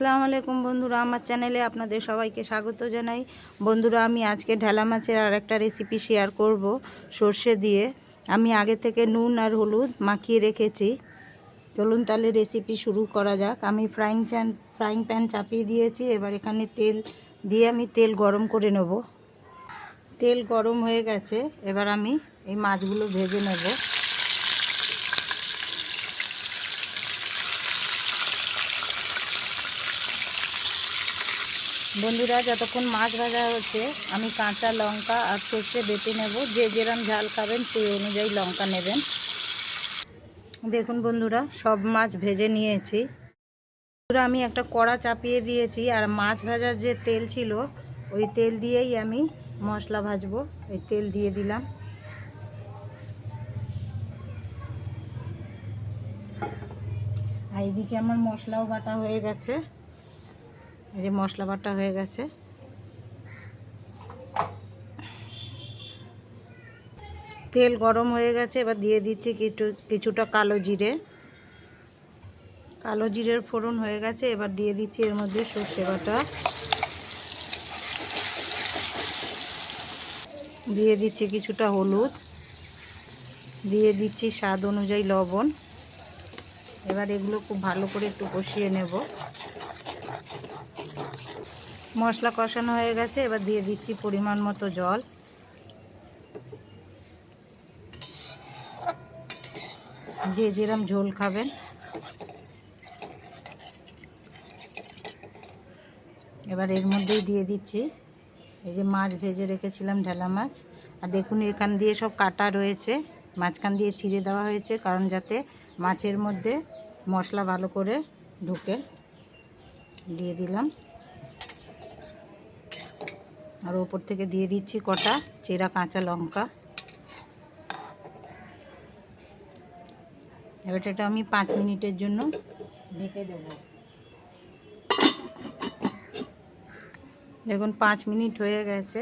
আসসালামু আলাইকুম বন্ধুরা, আমার চ্যানেলে আপনাদের সবাইকে স্বাগত জানাই। বন্ধুরা, আমি আজকে ঢেলা মাছের আর একটা রেসিপি শেয়ার করব সর্ষে দিয়ে। আমি আগে থেকে নুন আর হলুদ মাখিয়ে রেখেছি। চলুন তাহলে রেসিপি শুরু করা যাক। আমি ফ্রাইং প্যান ফ্রাইং প্যান চাপিয়ে দিয়েছি। এবার এখানে তেল দিয়ে আমি তেল গরম করে নেব। তেল গরম হয়ে গেছে। এবার আমি এই মাছগুলো ভেজে নেব। বন্ধুরা, যতক্ষণ মাছ ভাজা হচ্ছে, আমি কাঁচা লঙ্কা আর সর্ষে বেটে নেব। যে যেরম ঝাল খাবেন, সেই অনুযায়ী লঙ্কা নেবেন। দেখুন বন্ধুরা, সব মাছ ভেজে নিয়েছি। বন্ধুরা, আমি একটা কড়া চাপিয়ে দিয়েছি, আর মাছ ভাজার যে তেল ছিল, ওই তেল দিয়েই আমি মশলা ভাজবো। ওই তেল দিয়ে দিলাম। আর এদিকে আমার মশলাও বাটা হয়ে গেছে। এই যে মশলা বাটা হয়ে গেছে। তেল গরম হয়ে গেছে, এবার দিয়ে দিচ্ছি কিছু, কিছুটা কালো জিরে। কালো জিরের ফোড়ন হয়ে গেছে, এবার দিয়ে দিচ্ছি এর মধ্যে সর্ষে বাটা। দিয়ে দিচ্ছি কিছুটা হলুদ। দিয়ে দিচ্ছি স্বাদ অনুযায়ী লবণ। এবার এগুলো খুব ভালো করে একটু কষিয়ে নেব। মশলা কষানো হয়ে গেছে, এবার দিয়ে দিচ্ছি পরিমাণ মতো জল। যে যেরম ঝোল খাবেন। এবার এর মধ্যেই দিয়ে দিচ্ছি। এই যে মাছ ভেজে রেখেছিলাম ঢেলা মাছ। আর দেখুন, এখান দিয়ে সব কাটা রয়েছে। মাঝখান দিয়ে ছিঁড়ে দেওয়া হয়েছে, কারণ যাতে মাছের মধ্যে মশলা ভালো করে ঢুকে। দিয়ে দিলাম। আর ওপর থেকে দিয়ে দিচ্ছি কটা, চেরা, কাঁচা লঙ্কা। এবার এটা আমি পাঁচ মিনিটের জন্য ঢেকে দেব। দেখুন, পাঁচ মিনিট হয়ে গেছে,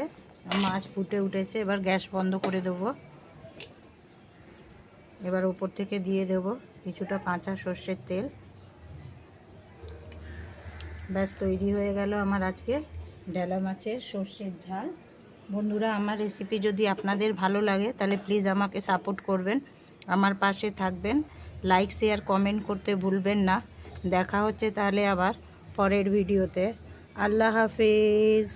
মাছ ফুটে উঠেছে, এবার গ্যাস বন্ধ করে দেব। এবার ওপর থেকে দিয়ে দেব কিছুটা কাঁচা সর্ষের তেল। ব্যাস, তৈরি হয়ে গেল আমার আজকে ডেলা মাছের সর্ষের ঝাল। বন্ধুরা, আমার রেসিপি যদি আপনাদের ভালো লাগে, তাহলে প্লিজ আমাকে সাপোর্ট করবেন, আমার পাশে থাকবেন। লাইক শেয়ার কমেন্ট করতে ভুলবেন না। দেখা হচ্ছে তাহলে আবার পরের ভিডিওতে আল্লাহ হাফেজ।